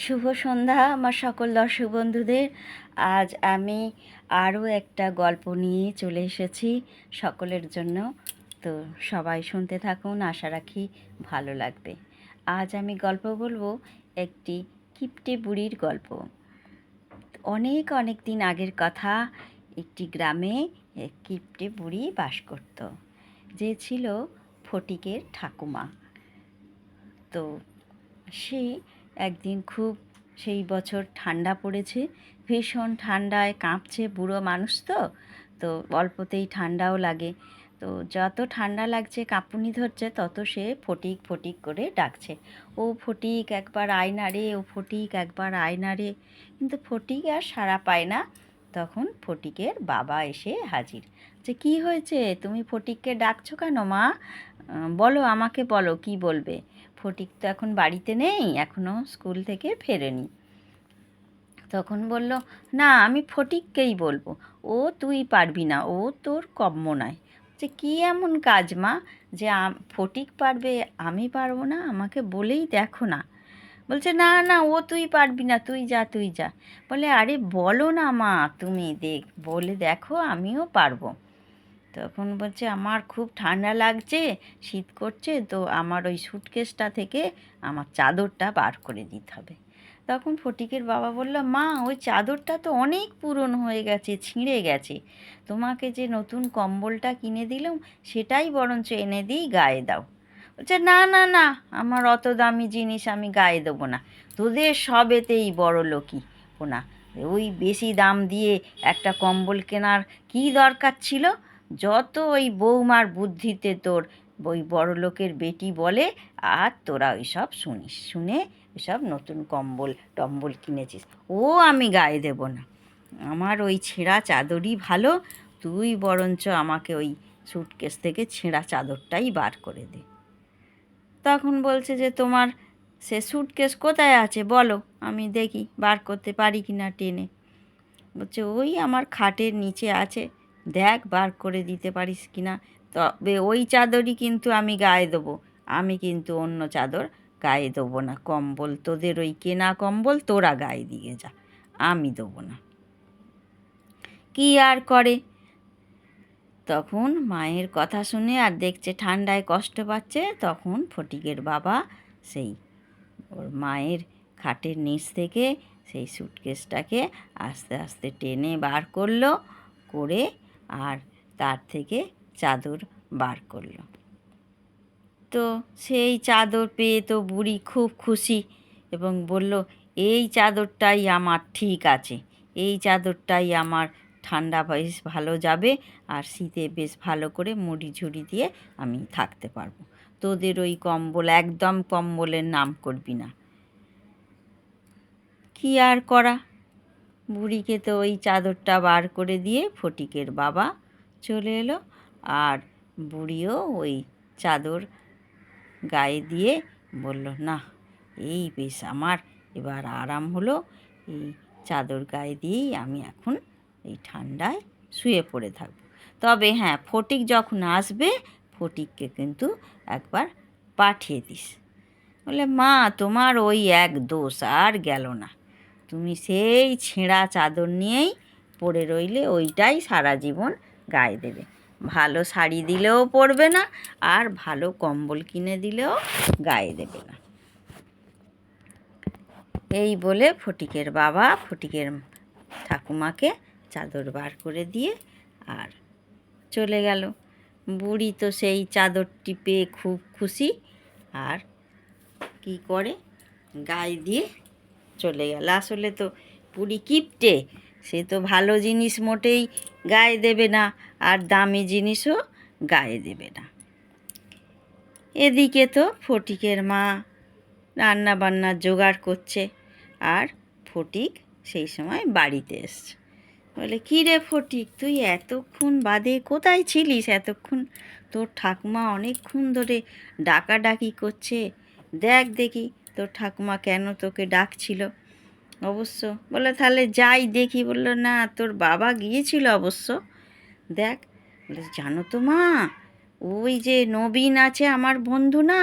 শুভ সন্ধ্যা, আমার সকল দর্শক বন্ধুদের। আজ আমি আরও একটা গল্প নিয়ে চলে এসেছি সকলের জন্য। তো সবাই শুনতে থাকুন, আশা রাখি ভালো লাগবে। আজ আমি গল্প বলব একটি কিপটে বুড়ির গল্প। অনেক অনেক দিন আগের কথা, একটি গ্রামে এক কিপটে বুড়ি বাস করত। যে ছিল ফটিকের ঠাকুমা। তো সে একদিন খুব সেই বছর ঠান্ডা পড়েছে, ভীষণ ঠান্ডায় কাঁপছে বুড়ো মানুষ তো তো অল্পতেই ঠান্ডাও লাগে। তো যত ঠান্ডা লাগছে, কাঁপুনি ধরছে, তত সে ফটিক ফটিক করে ডাকছে। ও ফটিক একবার আয়না রে, ও ফটিক একবার আয়না রে। কিন্তু ফটিক আর সাড়া পায় না। তখন ফটিকের বাবা এসে হাজির। যে, কি হয়েছে? তুমি ফটিককে ডাকছো কেন মা? বলো, আমাকে বলো, কি বলবে? ফটিক তো এখন বাড়িতে নেই এখনও স্কুল থেকে ফেরেনি। তখন বলল, না, আমি ফটিককেই বলব। ও তুই পারবি না, ও তোর কম্য নয় যে কী এমন কাজ মা, যে ফটিক পারবে, আমি পারব না, আমাকে বলেই দেখো না। বলছে, না না, ও তুই পারবি না, তুই যা তুই যা। বলে, আরে বলো না মা, তুমি দেখ, বলে দেখো, আমিও পারব। তখন বলছে, আমার খুব ঠান্ডা লাগছে, শীত করছে, তো আমার ওই সুটকেসটা থেকে আমার চাদরটা বার করে দিতে হবে। তখন ফটিকের বাবা বলল, মা, ওই চাদরটা তো অনেক পুরনো হয়ে গেছে, ছিঁড়ে গেছে। তোমাকে যে নতুন কম্বলটা কিনে দিলাম, সেটাই বরঞ্চ এনে দিই, গায়ে দাও। বলছে, না না না, আমার অত দামি জিনিস আমি গায়ে দেবো না। তোদের সবেতেই বড় লোকই না ওই বেশি দাম দিয়ে একটা কম্বল কেনার কী দরকার ছিল? যত ওই বৌমার বুদ্ধিতে তোর ওই বড় লোকের বেটি বলে, আর তোরা ওই সব শুনিস, শুনে ওইসব নতুন কম্বল টম্বল কিনেছিস। ও আমি গায়ে দেব না। আমার ওই ছেঁড়া চাদরই ভালো, তুই বরঞ্চ আমাকে ওই সুটকেস থেকে ছেঁড়া চাদরটাই বার করে দে। তখন বলছে যে, তোমার সে সুটকেস কোথায় আছে? বলো, আমি দেখি, বার করতে পারি কি না টেনে। বলছে, ওই আমার খাটের নিচে আছে। দেখ বার করে দিতে পারিস কি না। তবে ওই চাদরই কিন্তু আমি গায়ে দেবো। আমি কিন্তু অন্য চাদর গায়ে দেবো না। কম্বল তোদের ওই কেনা কম্বল তোরা গায়ে দিয়ে যা। আমি দেবো না। কি আর করে? তখন মায়ের কথা শুনে আর দেখছে ঠান্ডায় কষ্ট পাচ্ছে, তখন ফটিকের বাবা সেই ওর মায়ের খাটের নিচ থেকে সেই সুটকেসটাকে আস্তে আস্তে টেনে বার করল, করে আর তার থেকে চাদর বার করল। তো সেই চাদর পেয়ে তো বুড়ি খুব খুশি এবং বলল, এই চাদরটাই আমার ঠিক আছে। এই চাদরটাই আমার ঠান্ডা বেশ ভালো যাবে আর শীতে বেশ ভালো করে মুড়ি ঝুড়ি দিয়ে আমি থাকতে পারব। তোদের ওই কম্বল, একদম কম্বলের নাম করবি না। কি আর করা? বুড়িকে তো ওই চাদরটা বার করে দিয়ে ফটিকের বাবা চলে এলো। আর বুড়িও ওই চাদর গায়ে দিয়ে বলল, না, এই বেশ আমার। এবার আরাম হলো। এই চাদর গায়ে দিয়েই আমি এখন এই ঠান্ডায় শুয়ে পড়ে থাকব। তবে হ্যাঁ ফটিক যখন আসবে, ফটিককে কিন্তু একবার পাঠিয়ে দিস। বলে, মা, তোমার ওই এক দোষ আর গেল না। তুমি সেই ছেঁড়া চাদর নিয়েই পরে রইলে ওইটাই সারা জীবন গায়ে দেবে। ভালো শাড়ি দিলেও পরবে না, আর ভালো কম্বল কিনে দিলেও গায়ে দেবে না। এই বলে ফটিকের বাবা ফটিকের ঠাকুমাকে চাদর বার করে দিয়ে আর চলে গেল। বুড়ি তো সেই চাদরটি পেয়ে খুব খুশি, আর কি করে? গায়ে দিয়ে চলে গেল। আসলে তো বুড়ি কিপটে, সে তো ভালো জিনিস মোটেই গায়ে দেবে না, আর দামি জিনিসও গায়ে দেবে না। এদিকে তো ফটিকের মা রান্না বান্নার জোগাড় করছে, আর ফটিক সেই সময় বাড়িতে এসছে। বলে কী রে ফটিক, তুই এতক্ষণ বাদে কোথায় ছিলিস? এতক্ষণ তোর ঠাকুমা অনেকক্ষণ ধরে ডাকাডাকি করছে। দেখ দেখি তোর ঠাকুমা কেন তোকে ডাকছিল? অবশ্য বলে, তাহলে যাই দেখি। বলল, না, তোর বাবা গিয়েছিল অবশ্য। দেখ। বলে, জানো তো মা, ওই যে নবীন আছে আমার বন্ধু না,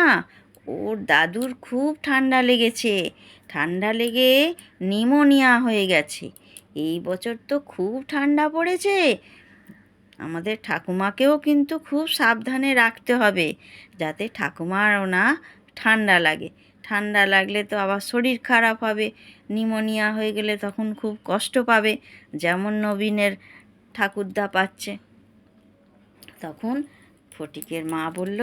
ওর দাদুর খুব ঠান্ডা লেগেছে। ঠান্ডা লেগে নিমোনিয়া হয়ে গেছে। এই বছর তো খুব ঠান্ডা পড়েছে। আমাদের ঠাকুমাকেও কিন্তু খুব সাবধানে রাখতে হবে, যাতে ঠাকুমারও না ঠান্ডা লাগে। ঠান্ডা লাগলে তো আবার শরীর খারাপ হবে, নিমোনিয়া হয়ে গেলে তখন খুব কষ্ট পাবে, যেমন নবীনের ঠাকুরদা পাচ্ছে। তখন ফটিকের মা বলল,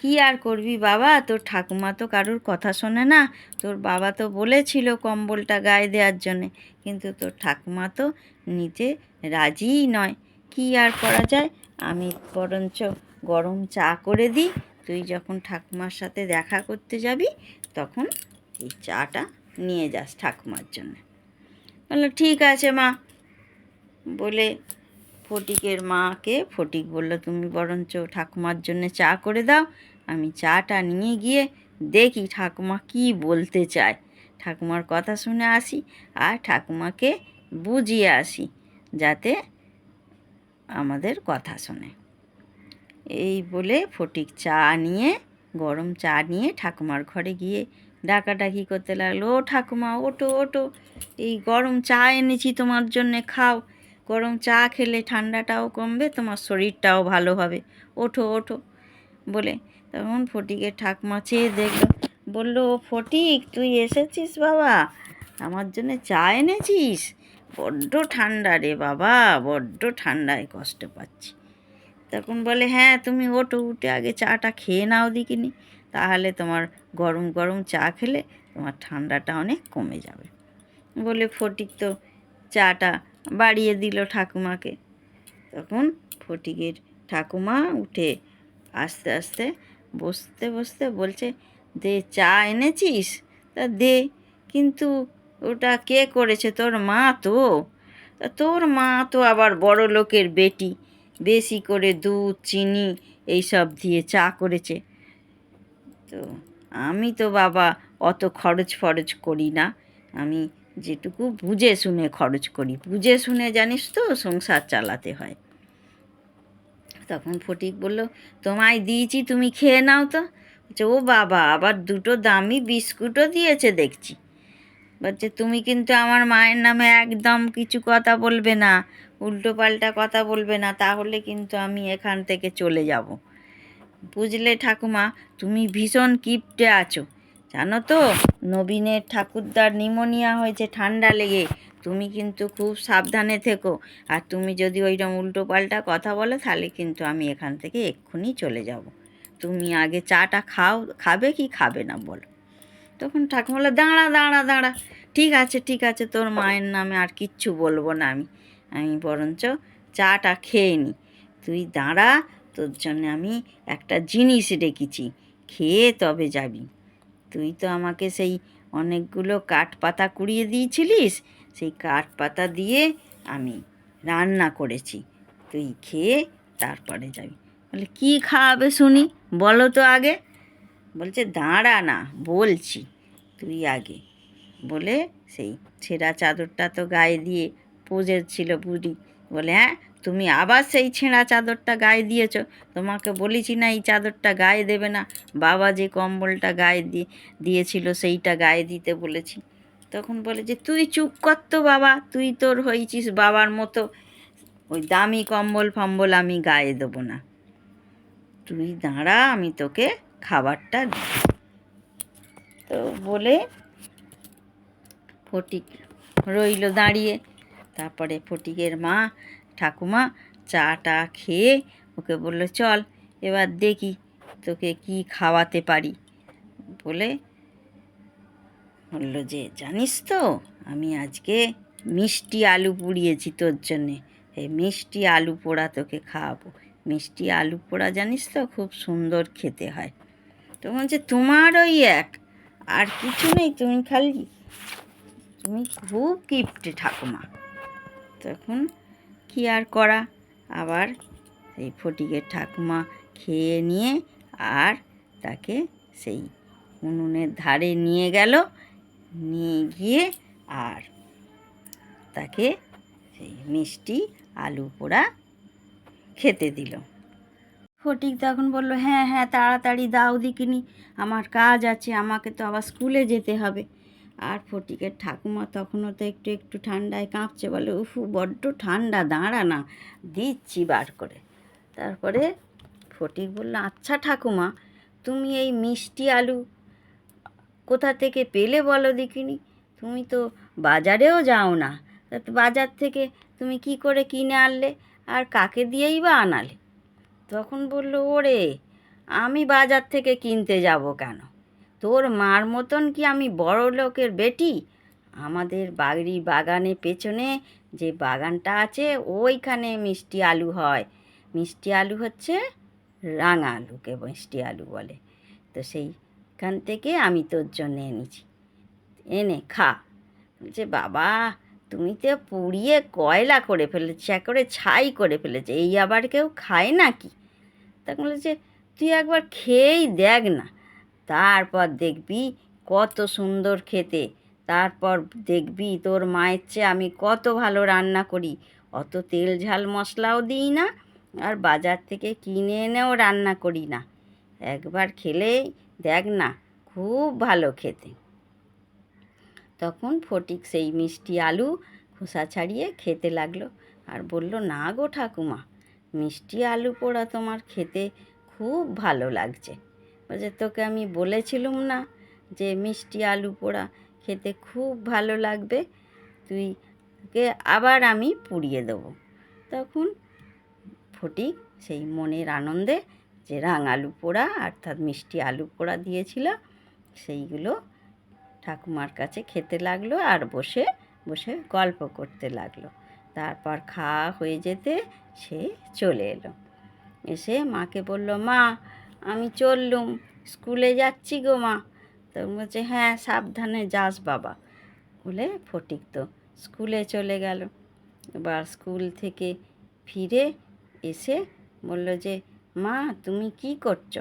কি আর করবি বাবা? তোর ঠাকুমা তো কারোর কথা শোনে না। তোর বাবা তো বলেছিল কম্বলটা গায়ে দেওয়ার জন্যে, কিন্তু তোর ঠাকুমা তো নিতে রাজিই নয়। কি আর করা যায়? আমি বরঞ্চ গরম চা করে দিই। তুই যখন ঠাকুমার সাথে দেখা করতে যাবি তখন এই চাটা নিয়ে যাস ঠাকুমার জন্য। বলল, ঠিক আছে মা। বলে ফটিকের মাকে, ফটিক বলল, তুমি বরঞ্চ ঠাকুমার জন্য চা করে দাও, আমি চাটা নিয়ে গিয়ে দেখি ঠাকুমা কি বলতে চায়। ঠাকুমার কথা শুনে আসি আর ঠাকুমাকে বুঝিয়ে আসি, যাতে আমাদের কথা শোনে। এই বলে ফটিক চা নিয়ে গরম চা নিয়ে ঠাকুমার ঘরে গিয়ে ডাকাডাকি করতে লাগল, ও ঠাকুমা ওটো ওটো এই গরম চা এনেছি তোমার জন্যে, খাও। গরম চা খেলে ঠান্ডাটাও কমবে, তোমার শরীরটাও ভালো হবে। ওঠো ওঠো। বলে তখন ফটিকের ঠাকুমা চেয়ে দেখল, বলল "ও ফটিক, তুই এসেছিস বাবা? আমার জন্য চা এনেছিস? বড্ড ঠান্ডা রে বাবা, বড্ড ঠান্ডায় কষ্ট পাচ্ছি। তখন বলে হ্যাঁ তুমি ওঠো, উঠে আগে চাটা খেয়ে নাও দিকিনি তাহলে তোমার গরম গরম চা খেলে তোমার ঠান্ডাটা অনেক কমে যাবে। বলে ফটিক তো চাটা বাড়িয়ে দিল ঠাকুমাকে। তখন ফটিকের ঠাকুমা উঠে আস্তে আস্তে বসতে বসতে বলছে, দে চা এনেছিস? তা দে, কিন্তু ওটা কে করেছে? তোর মা তা? তোর মা তো আবার বড় লোকের বেটি। বেশি করে দুধ, চিনি এইসব দিয়ে চা করেছে। তো আমি তো বাবা অত খরচ ফরচ করি না। আমি যেটুকু বুঝে শুনে খরচ করি। বুঝে শুনে জানিস তো সংসার চালাতে হয়। তখন ফটিক বলল, তোমায় দিয়েছি, তুমি খেয়ে নাও তো। বলছে, ও বাবা, আবার দুটো দামি বিস্কুটও দিয়েছে দেখছি। বলছে, তুমি কিন্তু আমার মায়ের নামে একদম কিছু কথা বলবে না। উল্টো পাল্টা কথা বলবে না, তাহলে কিন্তু আমি এখান থেকে চলে যাব। বুঝলে ঠাকুমা, তুমি ভীষণ কিপটে আছো। জানো তো, নবীনের ঠাকুরদার নিমোনিয়া হয়েছে ঠান্ডা লেগে। তুমি কিন্তু খুব সাবধানে থেকো। আর তুমি যদি ওইরকম উল্টো পাল্টা কথা বলো, তাহলে কিন্তু আমি এখান থেকে এক্ষুনি চলে যাব। তুমি আগে চাটা খাও, খাবে কি খাবে না বলো। তখন ঠাকুমা বলল দাঁড়া দাঁড়া দাঁড়া। ঠিক আছে ঠিক আছে, তোর মায়ের নামে আর কিচ্ছু বলব না আমি। আমি বরঞ্চ চাটা খেয়ে নিই তুই দাঁড়া, তোর জন্য আমি একটা জিনিস রেখেছি খেয়ে তবে যাবি। তুই তো আমাকে সেই অনেকগুলো কাঠ পাতা কুড়িয়ে দিয়েছিলিস, সেই কাঠ পাতা দিয়ে আমি রান্না করেছি। তুই খেয়ে তারপরে যাবি। বলে, কী খাওয়াবে শুনি, বলো তো আগে। বলছে, দাঁড়া না, বলছি, তুই আগে। বলে সেই ছেঁড়া চাদরটা তো গায়ে দিয়ে পুজেছিল বুড়ি। বলে হ্যাঁ তুমি আবার সেই ছেঁড়া চাদরটা গায়ে দিয়েছ। তোমাকে বলেছি না এই চাদরটা গায়ে দেবে না। বাবা যে কম্বলটা গায়ে দিয়ে দিয়েছিল সেইটা গায়ে দিতে বলেছি। তখন বলে যে, তুই চুপ কর তো বাবা, তুই তোর হয়েছিস বাবার মতো। ওই দামি কম্বল ফম্বল আমি গায়ে দেবো না। তুই দাঁড়া, আমি তোকে খাবারটা দিই তো বলে ফটিক রইল দাঁড়িয়ে। তারপরে ফটিকের মা, ঠাকুমা চাটা খেয়ে ওকে বলল, চল, এবার দেখি তোকে কি খাওয়াতে পারি। বলে বলল যে, জানিস তো, আমি আজকে মিষ্টি আলু পুড়িয়েছি তোর জন্যে। এই মিষ্টি আলু পোড়া তোকে খাওয়াবো। মিষ্টি আলু পোড়া জানিস তো, খুব সুন্দর খেতে হয়। তো বলছে, তোমার ওই এক, আর কিছু নেই, তুমি খালি, তুমি খুব কিপটে ঠাকুমা। তখন কি আর করা? আবার সেই ফটিকের ঠাকুমা খেয়ে নিয়ে আর তাকে সেই উনুনের ধারে নিয়ে গেল, নিয়ে গিয়ে আর তাকে সেই মিষ্টি আলু পোড়া খেতে দিল। ফটিক তখন বলল হ্যাঁ হ্যাঁ তাড়াতাড়ি দাও দিকিনি আমার কাজ আছে, আমাকে তো আবার স্কুলে যেতে হবে। আর ফটিকের ঠাকুমা তখনও তো একটু একটু ঠান্ডায় কাঁপছে বলে, উফু বড্ড ঠান্ডা, দাঁড়া না, দিচ্ছি বার করে। তারপরে ফটিক বলল আচ্ছা ঠাকুমা, তুমি এই মিষ্টি আলু কোথা থেকে পেলে বলো দেখিনি? তুমি তো বাজারেও যাও না। বাজার থেকে তুমি কি করে কিনে আনলে আর কাকে দিয়েই বা আনালে? তখন বলল, ওরে, আমি বাজার থেকে কিনতে যাব কেন? তোর মার মতন কি আমি বড় লোকের বেটি? আমাদের বাড়ি বাগানে পেছনে যে বাগানটা আছে, ওইখানে মিষ্টি আলু হয়। মিষ্টি আলু হচ্ছে রাঙা আলুকে মিষ্টি আলু বলে। তো সেইখান থেকে আমি তোর জন্য এনেছি। এনে খা। বলছে, বাবা, তুমি তো পুড়িয়ে কয়লা করে ফেলেছে করে ছাই করে ফেলেছে, এই আবার কেউ খায় নাকি? তখন বলেছে, তুই একবার খেয়েই দেখ না তারপর দেখবি কত সুন্দর খেতে। তারপর দেখবি তোর মায়ের চেয়ে আমি কত ভালো রান্না করি। অত তেল ঝাল মশলাও দিই না আর বাজার থেকে কিনে এনেও রান্না করি না। একবার খেলেই দেখ না খুব ভালো খেতে। তখন ফটিক সেই মিষ্টি আলু খোসা ছাড়িয়ে খেতে লাগল আর বলল, না গো ঠাকুমা, মিষ্টি আলু পোড়া তোমার খেতে খুব ভালো লাগছে। বলছে তোকে আমি বলেছিলুম না যে মিষ্টি আলু পোড়া খেতে খুব ভালো লাগবে, তুই কে আবার আমি পুড়িয়ে দেবো। তখন ফটিক সেই মনের আনন্দে যে রাঙালু পোড়া অর্থাৎ মিষ্টি আলু পোড়া দিয়েছিল, সেইগুলো ঠাকুমার কাছে খেতে লাগল আর বসে বসে গল্প করতে লাগল। তারপর খাওয়া হয়ে যেতে সে চলে এলো। এসে মাকে বলল, মা আমি চললুম, স্কুলে যাচ্ছি গো মা। তো বলছে হ্যাঁ সাবধানে যাস বাবা। বলে ফটিক তো স্কুলে চলে গেল। এবার স্কুল থেকে ফিরে এসে বলল যে, মা, তুমি কি করছ?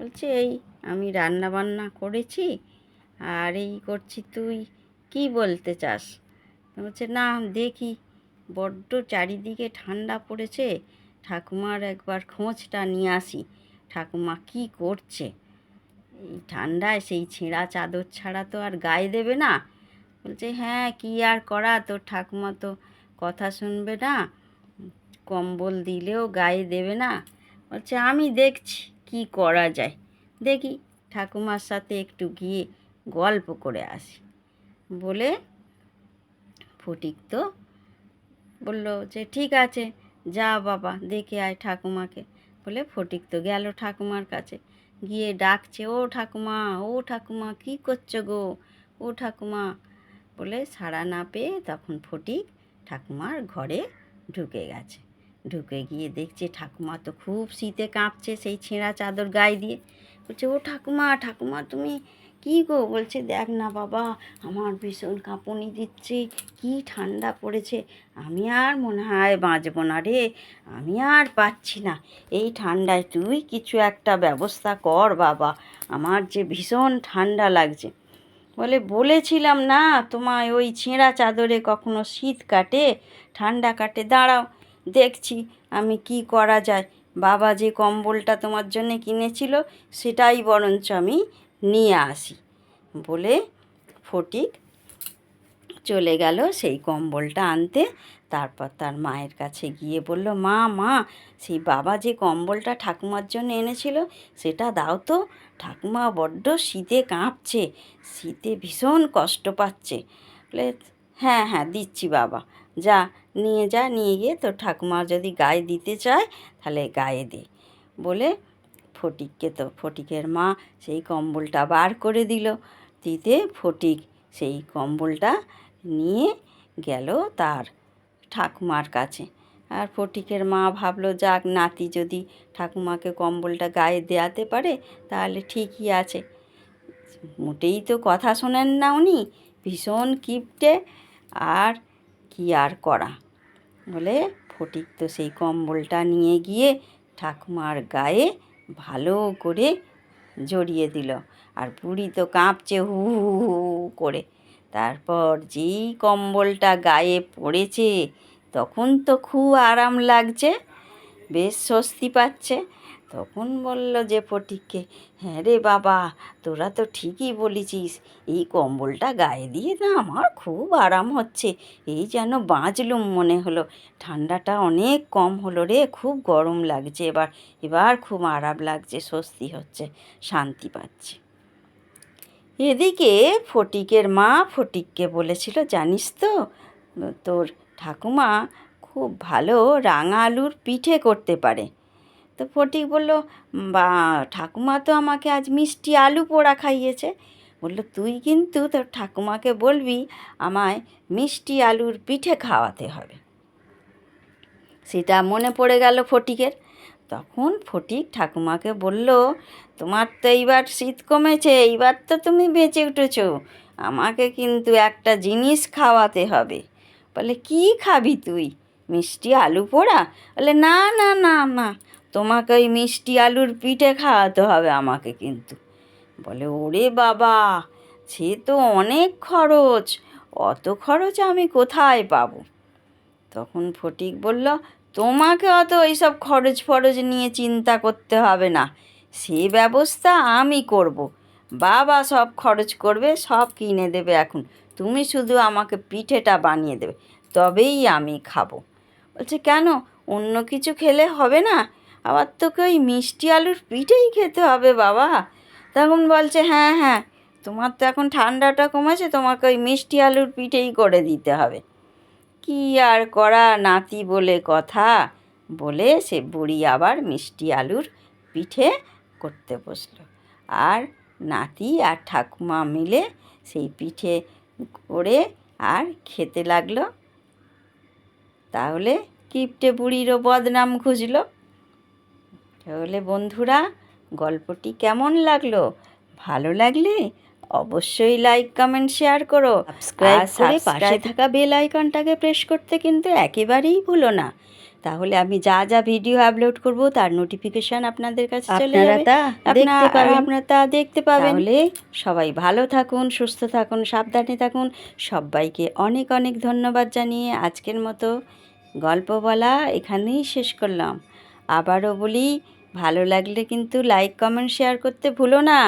বলছে, এই আমি রান্না বান্না করেছি, আর এই করছি তুই, কি বলতে চাস? বলছে, না, দেখি, বড্ড চারিদিকে ঠান্ডা পড়েছে, ঠাকুমার একবার খোঁজটা নিয়ে আসি। ঠাকুমা কি করছে? এই ঠান্ডায় সেই ছেঁড়া চাদর ছাড়া তো আর গায়ে দেবে না। বলছে হ্যাঁ কি আর করা? তোর ঠাকুমা তো কথা শুনবে না। কম্বল দিলেও গায়ে দেবে না। বলছে, আমি দেখছি কি করা যায়। দেখি, ঠাকুমার সাথে একটু গিয়ে গল্প করে আসি। বলে ফটিক তো বলল যে, ঠিক আছে, যা বাবা, দেখে আয় ঠাকুমাকে। বলে ফটিক তো গেল ঠাকুমার কাছে। গিয়ে ডাকছে, ও ঠাকুমা ও ঠাকুমা, কি করছ গো? ও ঠাকুমা। বলে সাড়া না পেয়ে তখন ফটিক ঠাকুমার ঘরে ঢুকে গেছে। ঢুকে গিয়ে দেখছে ঠাকুমা তো খুব শীতে কাঁপছে সেই ছেঁড়া চাদর গায়ে দিয়ে। বলছে, ও ঠাকুমা ঠাকুমা তুমি কী গো? বলছে, দেখ না বাবা, আমার ভীষণ কাঁপুনি দিচ্ছে, কি ঠান্ডা পড়েছে। আমি আর মনে হয় বাঁচবো না রে, আমি আর পাচ্ছি না। এই ঠান্ডায় তুই কিছু একটা ব্যবস্থা কর বাবা, আমার যে ভীষণ ঠান্ডা লাগছে। বলে, বলেছিলাম না, তোমায় ওই ছেঁড়া চাদরে কখনো শীত কাটে, ঠান্ডা কাটে, দাঁড়াও, দেখছি আমি কি করা যায়। বাবা যে কম্বলটা তোমার জন্য কিনেছিল, সেটাই বরঞ্চ আমি নিয়ে আসি। বলে ফটিক চলে গেল সেই কম্বলটা আনতে। তারপর তার মায়ের কাছে গিয়ে বলল, মা মা, সেই বাবা যে কম্বলটা ঠাকুমার জন্য এনেছিল, সেটা দাও তো। ঠাকুমা বড্ড শীতে কাঁপছে, শীতে ভীষণ কষ্ট পাচ্ছে। বলে হ্যাঁ হ্যাঁ দিচ্ছি বাবা। যা, নিয়ে যা, নিয়ে গিয়ে তোর ঠাকুমা যদি গায়ে দিতে চায়, তাহলে গায়ে দে। বলে ফটিককে তো, ফটিকের মা সেই কম্বলটা বার করে দিল। দিতে ফটিক সেই কম্বলটা নিয়ে গেল তার ঠাকুমার কাছে। আর ফটিকের মা ভাবলো, যাক, নাতি যদি ঠাকুমাকে কম্বলটা গায়ে দেয়াতে পারে, তাহলে ঠিকই আছে। মোটেই তো কথা শোনেন না উনি, ভীষণ কিপটে, আর কি আর করা? বলে ফটিক তো সেই কম্বলটা নিয়ে গিয়ে ঠাকুমার গায়ে ভালো করে জড়িয়ে দিল। আর বুড়ি তো কাঁপছে হু হু হু করে। তারপর যেই কম্বলটা গায়ে পড়েছে, তখন তো খুব আরাম লাগছে, বেশ স্বস্তি পাচ্ছে। তখন বলল যে ফটিককে হ্যাঁ রে বাবা, তোরা তো ঠিকই বলেছিস। এই কম্বলটা গায়ে দিয়ে না আমার খুব আরাম হচ্ছে। এই যেন বাঁচলুম মনে হলো। ঠান্ডাটা অনেক কম হলো রে, খুব গরম লাগছে এবার। এবার খুব আরাম লাগছে, স্বস্তি হচ্ছে, শান্তি পাচ্ছি। এদিকে ফটিকের মা ফটিককে বলেছিল, জানিস তো, তোর ঠাকুমা খুব ভালো রাঙা আলুর পিঠে করতে পারে। তো ফটিক বলল, বা, ঠাকুমা তো আমাকে আজ মিষ্টি আলু পোড়া খাইয়েছে। বলল, তুই কিন্তু তোর ঠাকুমাকে বলবি আমায় মিষ্টি আলুর পিঠে খাওয়াতে হবে। সেটা মনে পড়ে গেল ফটিকের। তখন ফটিক ঠাকুমাকে বলল, তোমার তো এইবার শীত কমেছে, এইবার তো তুমি বেঁচে উঠেছ। আমাকে কিন্তু একটা জিনিস খাওয়াতে হবে। বলে, কি খাবি তুই? মিষ্টি আলু পোড়া? বলে, না না না না তোমাকে ওই মিষ্টি আলুর পিঠে খাওয়াতে হবে আমাকে কিন্তু। বলে, ওরে বাবা, সে তো অনেক খরচ, অত খরচ আমি কোথায় পাবো? তখন ফটিক বলল, তোমাকে অত এইসব খরচ ফরচ নিয়ে চিন্তা করতে হবে না। সে ব্যবস্থা আমি করব। বাবা সব খরচ করবে, সব কিনে দেবে এখন। তুমি শুধু আমাকে পিঠেটা বানিয়ে দেবে, তবেই আমি খাব। বলছে, কেন? অন্য কিছু খেলে হবে না? আবার তোকে ওই মিষ্টি আলুর পিঠেই খেতে হবে বাবা। তখন বলছে হ্যাঁ হ্যাঁ তোমার তো এখন ঠান্ডাটা কমেছে, তোমাকে ওই মিষ্টি আলুর পিঠেই করে দিতে হবে। কি আর করা নাতি বলে কথা। বলে সে বুড়ি আবার মিষ্টি আলুর পিঠে করতে বসল। আর নাতি আর ঠাকুমা মিলে সেই পিঠে করে আর খেতে লাগল। তাহলে কিপটে বুড়িরও বদনাম খুঁজলো। তাহলে বন্ধুরা গল্পটি কেমন লাগল? ভালো লাগলে অবশ্যই লাইক কমেন্ট শেয়ার করো। সাবস্ক্রাইব করে পাশে থাকা বেল আইকনটাকে প্রেস করতে কিন্তু একেবারেই ভুলো না। তাহলে আমি যা যা ভিডিও আপলোড করব তার নোটিফিকেশন আপনাদের কাছে চলে যাবে। আপনারা তা দেখতে পাবেন। তাহলে সবাই ভালো থাকুন সুস্থ থাকুন সাবধানে থাকুন। সবাইকে অনেক অনেক ধন্যবাদ জানিয়ে আজকের মতো গল্প বলা এখানেই শেষ করলাম। আবারও বলি ভালো লাগলে কিন্তু লাইক কমেন্ট শেয়ার করতে ভুলো না।